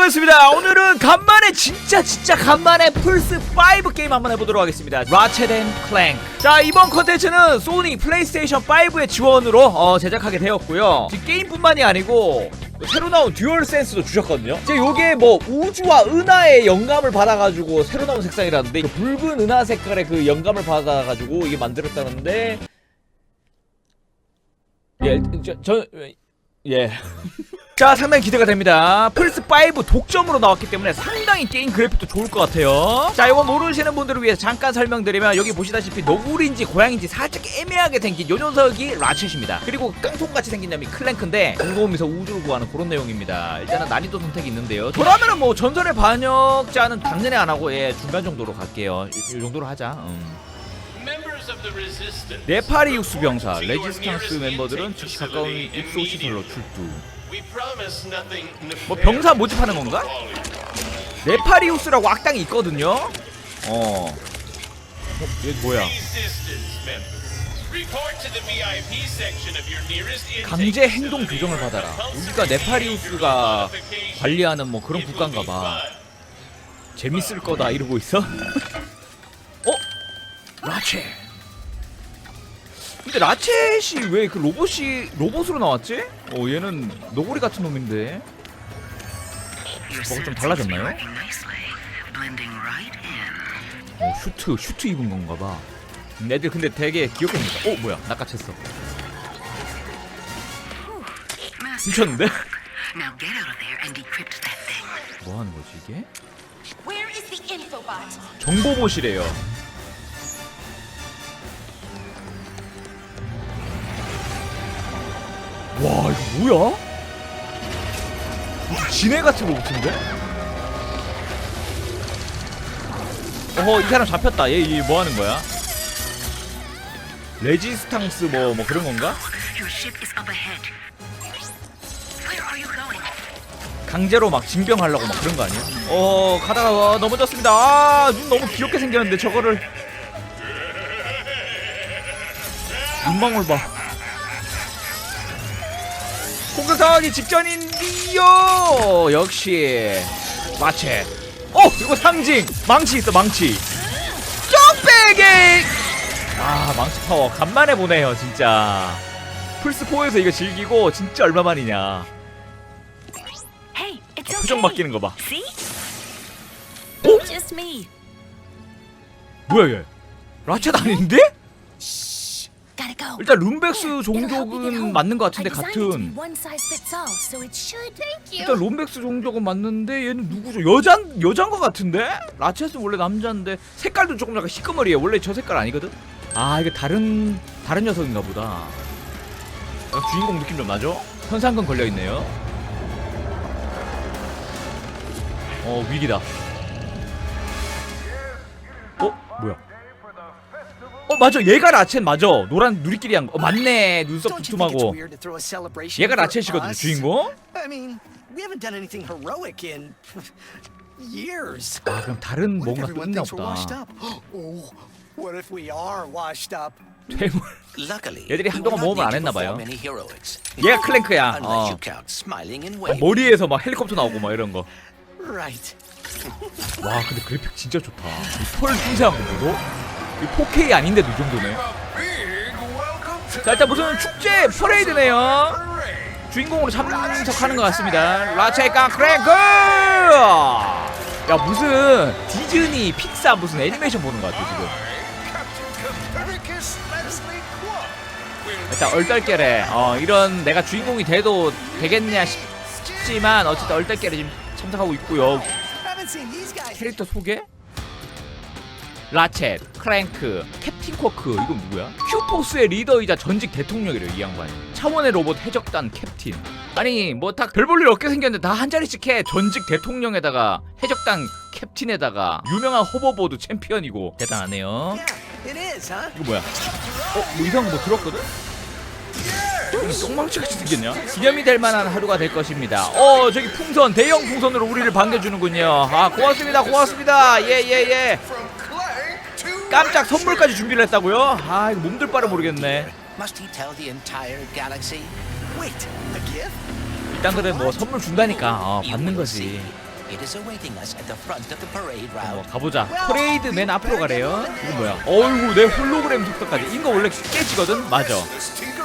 반갑습니다. 오늘은 간만에 진짜 진짜 간만에 플스 5 게임 한번 해보도록 하겠습니다. 라쳇 앤 클랭크. 자 이번 컨텐츠는 소니 플레이스테이션 5의 지원으로 어, 제작하게 되었고요. 이 게임뿐만이 아니고 새로 나온 듀얼 센스도 주셨거든요. 이제 요게 뭐 우주와 은하의 영감을 받아가지고 새로 나온 색상이라는데 그 붉은 은하 색깔의 그 영감을 받아가지고 이게 만들었다는데 예, 저, 저 예. 자, 상당히 기대가 됩니다. 플스5 독점으로 나왔기 때문에 상당히 게임 그래픽도 좋을 것 같아요. 자, 이거 모르시는 분들을 위해서 잠깐 설명드리면 여기 보시다시피 너구리인지 고양인지 살짝 애매하게 생긴 요 녀석이 라쳇입니다. 그리고 깡통같이 생긴 놈이 클랭크인데 공고음에서 우주를 구하는 그런 내용입니다. 일단은 난이도 선택이 있는데요. 저라면은 뭐 전설의 반역자는 당연히 안 하고 예, 중간 정도로 갈게요. 이, 이 정도로 하자. 음. 네파리육수 병사 레지스탕스 멤버들은 즉시 가까운 입소 시설로 출두. 뭐 병사 모집하는 건가? 네파리우스라고 악당이 있거든요. 어. 어, 얘 뭐야? 강제 행동 교정을 받아라. 여기가 네파리우스가 관리하는 뭐 그런 국가인가 봐. 재밌을 거다 이러고 있어? 어? 라체. 근데 라쳇이 왜 그 로봇이 로봇으로 나왔지? 어 얘는 너구리 같은 놈인데. 뭐가 좀 달라졌나요? 어 슈트 슈트 입은 건가 봐. 음, 애들 근데 되게 귀엽게 생겼다. 어 뭐야 낚아챘어. 훔쳤는데? Thing. 뭐 하는 거지 이게? 정보봇이래요. 와 이거 뭐야? 무슨 지네 같은 로봇인데? 어허 이 사람 잡혔다. 얘뭐 하는 거야? 레지스탕스 뭐 뭐 그런 건가? 강제로 막 징병하려고 막 그런 거 아니야? 어 가다가 와, 넘어졌습니다. 아, 눈 너무 귀엽게 생겼는데 저거를 눈망울 봐. 공격당하기 직전인디요. 역시 마체. 어 이거 상징 망치 있어 망치. 점백이. 아 망치 파워 간만에 보네요 진짜. 플스 4에서 이거 즐기고 진짜 얼마만이냐. Okay. 표정 바뀌는 거 봐. 어? 뭐야 얘? 라쳇 아닌데? 일단 룸백스 종족은 맞는 것 같은데 같은. 일단 롬백스 종족은 맞는데 얘는 누구죠? 여잔 여잔 것 같은데? 라쳇은 원래 남자인데 색깔도 조금 약간 시꺼머리에 원래 저 색깔 아니거든? 아 이게 다른 다른 녀석인가 보다. 약간 주인공 느낌 좀 나죠? 현상금 걸려 있네요. 어 위기다. 어 뭐야? 어 맞아 얘가 라쳇 맞아 노란 누리끼리 한 거. 어, 맞네 눈썹 두툼하고. 얘가 us? 주인공. 아 그럼 다른 뭔가 또 있나 보다. washed up? Oh, what if we are washed up? 괴물. Luckily, 얘들이 한동안 모험을 안 need to 했나 봐요. perform any heroics. 얘가 클랭크야. 어. 어. 머리에서 막 헬리콥터 나오고 막 이런 거. Right. 와 근데 그래픽 진짜 좋다. 이펄 풍세한 거 보소. 이 4K 아닌데도 이 정도네. 자 일단 무슨 축제 퍼레이드네요. 주인공으로 참석하는 것 같습니다. 라체카 크랭크. 야 무슨 디즈니 픽사 무슨 애니메이션 보는 것 같아 지금. 일단 얼떨결에 어, 이런 내가 주인공이 돼도 되겠냐 싶, 싶지만 어쨌든 얼떨결에 지금 참석하고 있고요. 캐릭터 소개? 라쳇, 크랭크, 캡틴 쿼크 이건 누구야? 큐포스의 리더이자 전직 대통령이래요 이 양반이 차원의 로봇 해적단 캡틴 아니 뭐 다 별 볼일 없게 생겼는데 다 한 자리씩 해 전직 대통령에다가 해적단 캡틴에다가 유명한 호버보드 챔피언이고 대단하네요? 이거 뭐야? 어? 뭐 이상한 거 뭐 들었거든? 똥망치같이 생겼냐? 기념이 될 만한 하루가 될 것입니다. 어, 저기 풍선, 대형 풍선으로 우리를 반겨주는군요. 아, 고맙습니다, 고맙습니다. 예, 예, 예. 깜짝 선물까지 준비를 했다고요? 아, 이거 몸둘 바를 모르겠네. 일단 그래 뭐 선물 준다니까 어, 받는 거지. 어, route. 가보자. 퍼레이드 맨 앞으로 가래요. 이거 뭐야? 어이구 내 홀로그램 속도까지. 이거 원래 깨지거든? 맞아.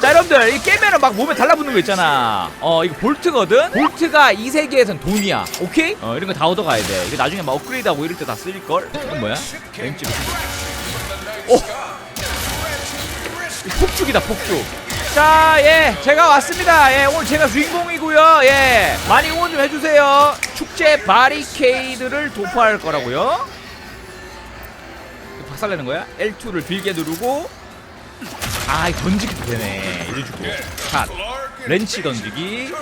자 여러분들 이 깨면은 막 몸에 달라붙는 거 있잖아. 어 이거 볼트거든. 볼트가 이 세계에선 돈이야. 오케이? 어 이런 거 다 얻어가야 돼. 이거 나중에 막 업그레이드하고 이럴 때 다 쓸 걸. 이건 뭐야? 램집. 폭죽이다 폭죽. 자, 예, 제가 왔습니다. 예, 오늘 제가 주인공이고요. 예, 많이 응원 좀 해주세요. 축제 바리케이드를 도파할 거라고요. 박살내는 거야? L2를 길게 누르고 아, 던지기도 되네. 이런 식으로. 샷. 렌치 던지기.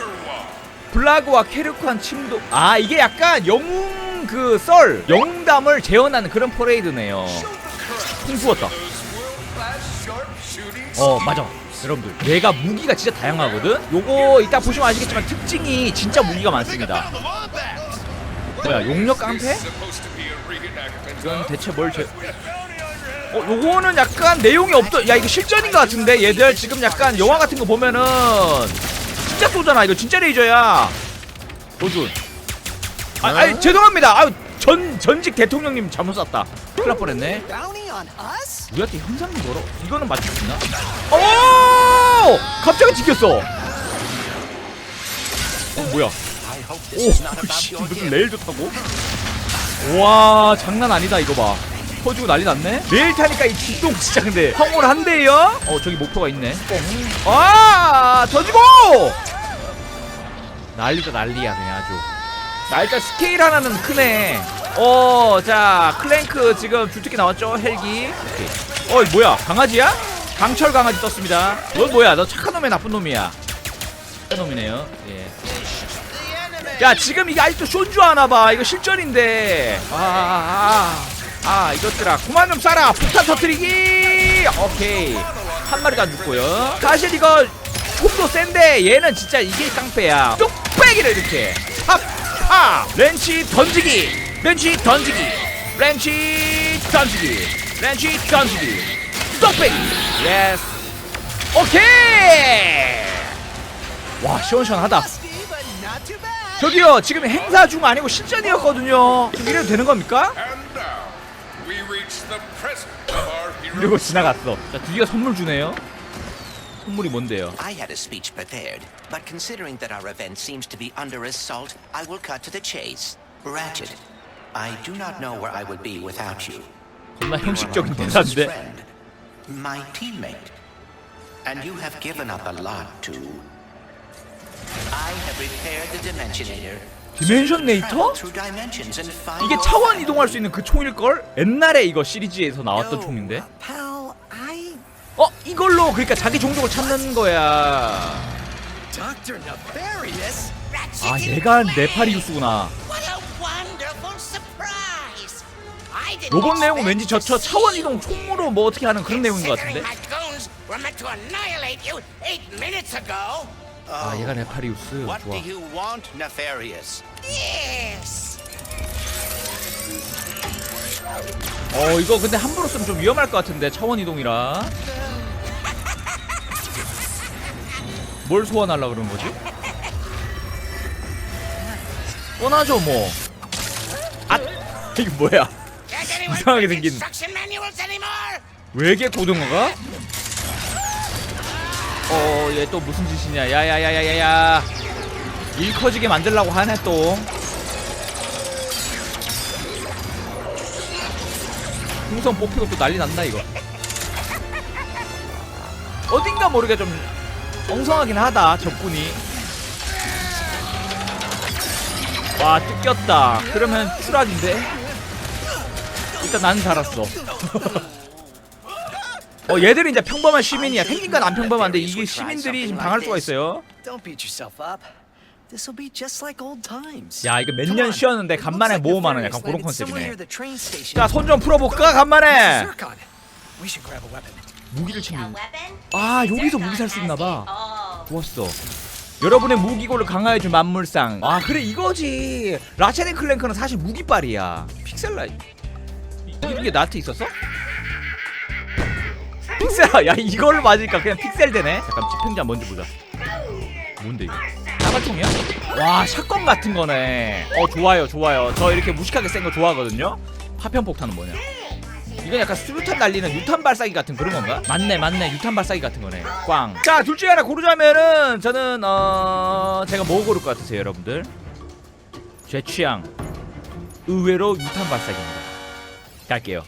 블라그와 캐르크한 침도. 아, 이게 약간 영웅 그 썰, 영웅담을 재현하는 그런 퍼레이드네요. 풍부었다. 어, 맞아. 여러분들, 얘가 무기가 진짜 다양하거든? 요거 이따 보시면 아시겠지만 특징이 진짜 무기가 많습니다. 뭐야, 용력 깡패? 이건 대체 뭘 제... 어, 요거는 약간 내용이 없더. 야, 이거 실전인 것 같은데? 얘들 지금 약간 영화 같은 거 보면은 진짜 쏘잖아. 이거 진짜 레이저야. 도준. 아, 아니, 죄송합니다. 아유, 전 전직 대통령님 잘못 쐈다. 큰일 날 뻔했네. 우리한테 현상금 걸어. 이거는 맞출 수 있나? 오! 갑자기 튀겼어. 어, 뭐야? 오, 씨, 무슨. 레일도 타고? 와, 장난 아니다 이거 봐. 터지고 난리 났네. 레일 타니까 이 기동 진짜 근데 황홀한데요? 어, 저기 목표가 있네. 뽕. 아, 터지고! 난리다 난리야 그냥 아주. 나 일단 스케일 하나는 크네. 어, 자, 클랭크 지금 주특기 나왔죠? 헬기. 오케이. 어이, 뭐야? 강아지야? 강철 강아지 떴습니다. 넌 뭐야? 너 착한 놈이야, 나쁜 놈이야? 착한 놈이네요. 예. 야 지금 이게 아직도 쇼주 하나봐 이거 실전인데 아 아 아 아, 아, 이것들아 그만 좀 쏴라 폭탄 터뜨리기 오케이 한 마리도 안 죽고요 사실 이거 폼도 센데 얘는 진짜 이게 깡패야 뚝배기를 이렇게 팝팝 렌치 던지기 렌치 던지기 렌치 던지기 렌치 던지기 뚝배기 예스 오케이 와 시원시원하다. 저기요 지금 행사 중 아니고 실전이었거든요 지금 이래도 되는 겁니까? 그리고 지나갔어 자 드디어 선물 주네요 선물이 뭔데요? I had a speech prepared, but considering that our event seems to be under assault, I will cut to the chase. Ratchet, I do not know where I would be without you. 겁나 You are my 형식적인 closest 대사인데 friend, my teammate, and you have given up a lot to. I have repaired the Dimensionator. 디멘션 네이터? Travel through dimensions and find 이게 your 차원 family. 이동할 수 있는 그 총일걸? 옛날에 이거 시리즈에서 나왔던 총인데 Pal, I. 어? 이걸로 그러니까 자기 종족을 찾는 거야 Dr. Nefarious? 아 얘가 네파리우스구나 요번 내용은 왠지 저, 저 to 차원 이동 총으로 뭐 어떻게 하는 그런 내용인 것 같은데. 아 얘가 네파리우스 좋아. 어 이거 근데 함부로 쓰면 좀 위험할 것 같은데 차원 이동이라 뭘 소환하려 그러는 거지? 뻔하죠 뭐 아! 이게 뭐야 이상하게 생긴. instruction manuals anymore? 외계 고등어가? 어 얘 또 무슨 짓이냐. 야야야야야야. 일 커지게 만들라고 하네 또. 풍선 뽑히고 또 난리 났나 이거. 어딘가 모르게 좀 엉성하긴 하다 적군이. 와 뜯겼다. 그러면 추락인데 일단 나는 살았어. 어 얘들이 이제 평범한 시민이야. 생긴 건 안 평범한데 이게 시민들이 지금 당할 수가 있어요. 야 이거 몇 년. 쉬었는데 간만에 모험하는 Nefarious 약간 그런 컨셉이네. 자 손 좀 풀어볼까? 간만에. 무기를 챙기는? 아 여기서 무기 살 수 있나봐. 좋았어. 여러분의 무기고를 강화해줄 만물상. 아 그래 이거지. 라체덴 클랭크는 사실 무기빨이야. 픽셀라 이- 이런 게 나한테 있었어? 픽셀아 야 이걸 맞으니까 그냥 픽셀 되네. 잠깐 집행자 먼저 보자. 뭔데 이거? 폭발통이야? 와 샷건 같은 거네. 어 좋아요 좋아요. 저 이렇게 무식하게 센 거 좋아하거든요? 파편 폭탄은 뭐냐? 이건 약간 수류탄 날리는 유탄 발사기 같은 그런 건가? 맞네 맞네. 유탄 발사기 같은 거네. 꽝자 둘 중에 하나 고르자면은 저는 어 제가 뭐 고를 것 같으세요 여러분들? 제 취향. 의외로 유탄 발사기입니다 갈게요.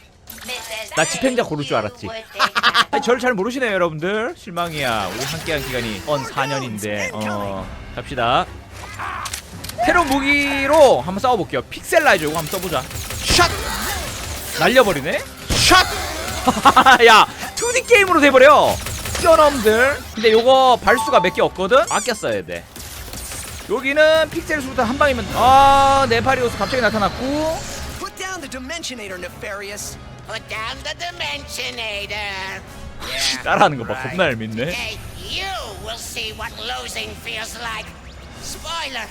나 집행자 고를 줄 알았지. 아니, 저를 잘 모르시네요 여러분들. 실망이야. 우리 함께한 기간이 언 4년인데. 어 갑시다. 새로운 무기로 한번 싸워볼게요. 픽셀라이저 이거 한번 써보자. 샷! 날려버리네? 샷! 야 2D 게임으로 돼버려. 뛰어넘들. 근데 요거 발수가 몇 개 없거든? 아껴 써야 돼. 여기는 픽셀 수류탄 한 방이면 아 네파리오스 갑자기 나타났고 the Dimensionator, Nefarious. Put down the Dimensionator. 따라하는 거 봐 겁나 얄밉네 Hey, you will see what losing feels like. Spoiler.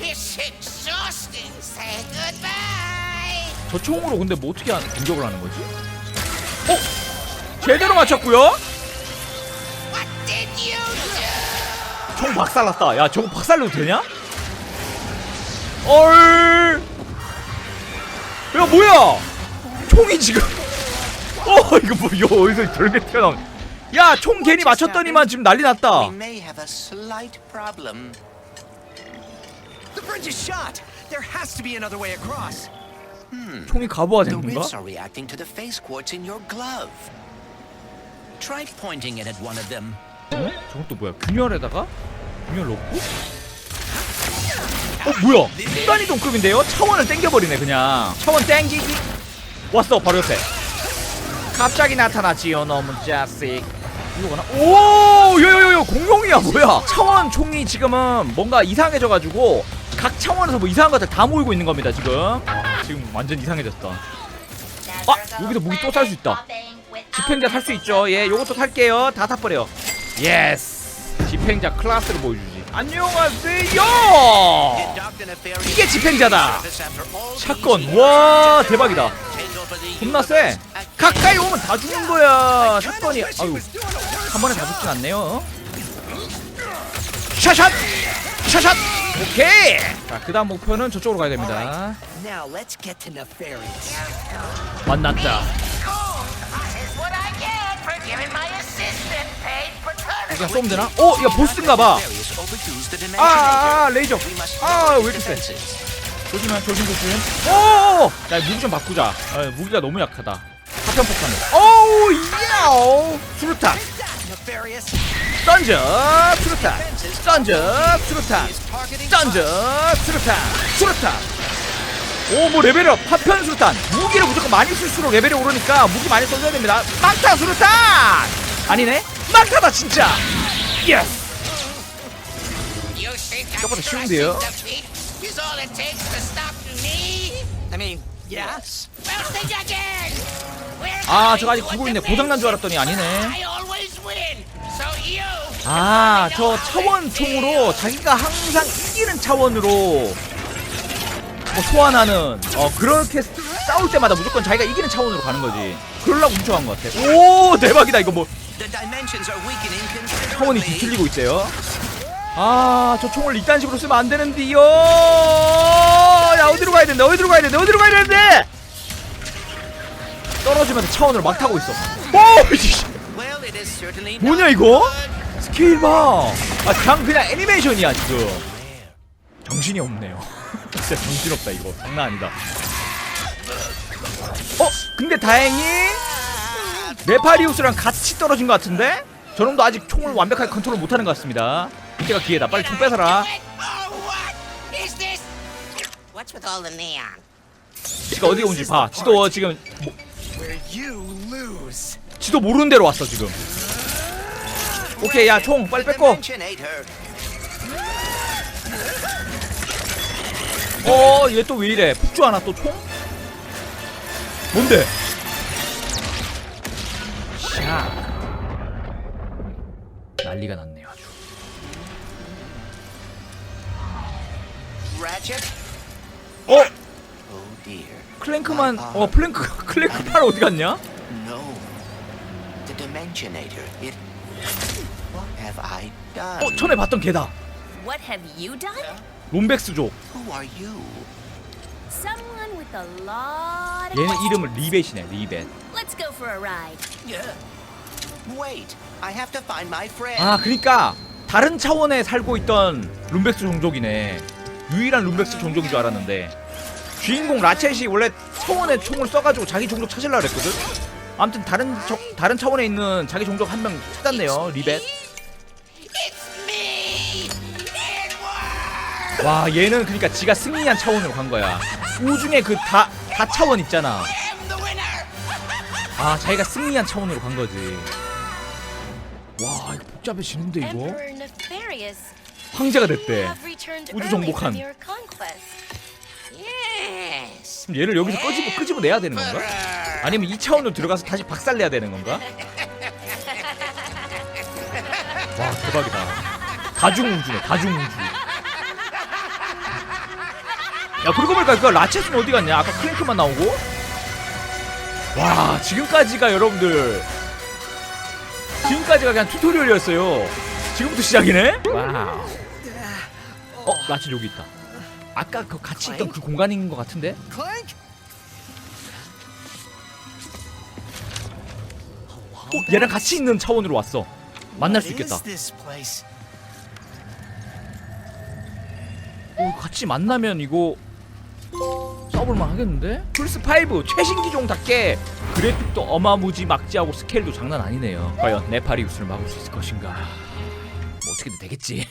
It's exhausting. Say goodbye. 저 총으로 근데 뭐 어떻게 하는, 공격을 하는 거지? 어? 제대로 맞췄고요 What did you do? 총 박살났다. 야, 저거 박살내도 되냐? 얼. 야, 뭐야? 총이 지금. 어, 이거 뭐, 이거 어디서 저렇게 튀어나온. 야, 총 괜히 맞췄더니만 지금 난리 났다. We may have a slight problem. The bridge is shot. There has to be another way across. 총이 가부가 The 된 건가? rifts are reacting to the face quartz in your glove. Try pointing it at one of them. 어? 저건 또 뭐야? 균열에다가? 균열 넣고? 어, 뭐야? 순간이 동급인데요? 차원을 땡겨버리네, 그냥. 차원 땡기기. 왔어, 바로 옆에. 갑자기 나타났지요, 너무 자식. 이거구나. 오, 요요요요, 공룡이야, 뭐야? 차원 총이 지금은 뭔가 이상해져가지고 각 차원에서 뭐 이상한 것들 다 모이고 있는 겁니다, 지금. 지금 완전 이상해졌다. 아, 여기서 무기 또 살 수 있다. 집행자 살 수 있죠. 예, 요것도 살게요. 다 타버려. 예스. 집행자 클래스를 보여주지. 안녕하세요. 이게 집행자다. 샷건. 와, 대박이다. 겁나 세. 가까이 오면 다 죽는 거야. 샷건이. 아유, 한 번에 다 죽진 않네요. 샷샷. 샷샷. 오케이. 자, 그 다음 목표는 저쪽으로 가야 됩니다. 만났다. 그냥 쏘면 되나? 어, 야 보스인가 봐. Various overused the 아, 아. 아, 레이저. 아, 왜 이렇게 세? 조심해, 조심, 조심. 오! 야, 무기 좀 바꾸자. 아, 무기가 너무 약하다. 파편 폭탄. 오우, 야오! 수류탄. 던져, 수류탄. 던져, 수류탄. 던져, 수류탄. 수류탄. 오, 뭐 레벨업. 파편 수류탄. 무기를 무조건 많이 쓸수록 레벨이 오르니까 무기 많이 써줘야 됩니다. 막타 수류탄! 아니네? 막타다, 진짜! 예스! 저거보다 쉬운데요? is all it takes to stop me? I mean, yes. Where's 아, 저거 아직 구고 있네. 고장난 줄 알았더니 아니네. 아, 저 차원 총으로 자기가 항상 이기는 차원으로 뭐 소환하는 어 그렇게 싸울 때마다 무조건 자기가 이기는 차원으로 가는 거지. 그러려고 훔쳐간 것 같아. 오 대박이다 이거 뭐 The dimensions are weakening 차원이. 뒤틀리고 있대요. 아, 저 총을 이딴 식으로 쓰면 안 되는데요. 야 어디로 가야 되는데? 어디로 가야 되는데? 어디로 가야 되는데? 떨어지면서 차원으로 막 타고 있어. 오, 뭐냐 이거? 스케일 봐. 아 그냥 그냥 애니메이션이야 지금. 정신이 없네요. 진짜 정신 없다 이거. 장난 아니다. 어? 근데 다행히 네파리우스랑 같이 떨어진 것 같은데? 저놈도 아직 총을 완벽하게 컨트롤 못하는 것 같습니다. 이때가 기회다. 빨리 총 뺏어라. 지가 어디 온지 봐. 지도 지금 뭐. 지도 모르는 대로 왔어 지금. 오케이 야 총 빨리 뺏고. Dimensionator. 어, 얘 또 왜 이래? 폭주 하나 또 총? 뭔데? 샤. 난리가 났네요, 아주. Ratchet. 어, Oh. 클랭크만, 어, 플랭크, 클랭크만 어디 갔냐? No. The Dimensionator. It. What have I done? 어, 전에 봤던 걔다. What have you done? 롬백스족 Who are you? Someone with a lot of. 얘는 이름을 리벳이네 리벳 Let's go for a ride. 아 그니까 다른 차원에 살고 있던 룸백스 종족이네. 유일한 룸백스 종족인 줄 알았는데 주인공 라쳇이 원래 차원에 총을 써가지고 자기 종족 찾으려고 그랬거든? 아무튼 다른 저, 다른 차원에 있는 자기 종족 한 명 찾았네요 리벳. 와 얘는 그니까 지가 승리한 차원으로 간 거야. 우중에 그 다 다 차원 있잖아. 아 자기가 승리한 차원으로 간 거지 복잡해지는데 이거. 황제가 됐대 우주 정복한. 그럼 얘를 여기서 끄집어 끄집어 내야 되는 건가? 아니면 이 차원으로 들어가서 다시 박살 내야 되는 건가? 와 대박이다. 다중우주네 다중우주. 야 그러고 보니까 그 라쳇은 어디 갔냐? 아까 클랭크만 나오고. 와 지금까지가 여러분들 지금까지가 그냥 튜토리얼이었어요. 지금부터 시작이네? 와우. 어 라쳇 여기 있다. 아까 그 같이 있던 그 공간인 것 같은데? 어, 얘랑 같이 있는 차원으로 왔어. 만날 수 있겠다. 어, 같이 만나면 이거 써볼만 하겠는데? 플스 5 최신 기종답게 그래픽도 어마무지 막지하고 스케일도 장난 아니네요. 과연 네파리우스를 막을 수 있을 것인가? 뭐 어떻게든 되겠지.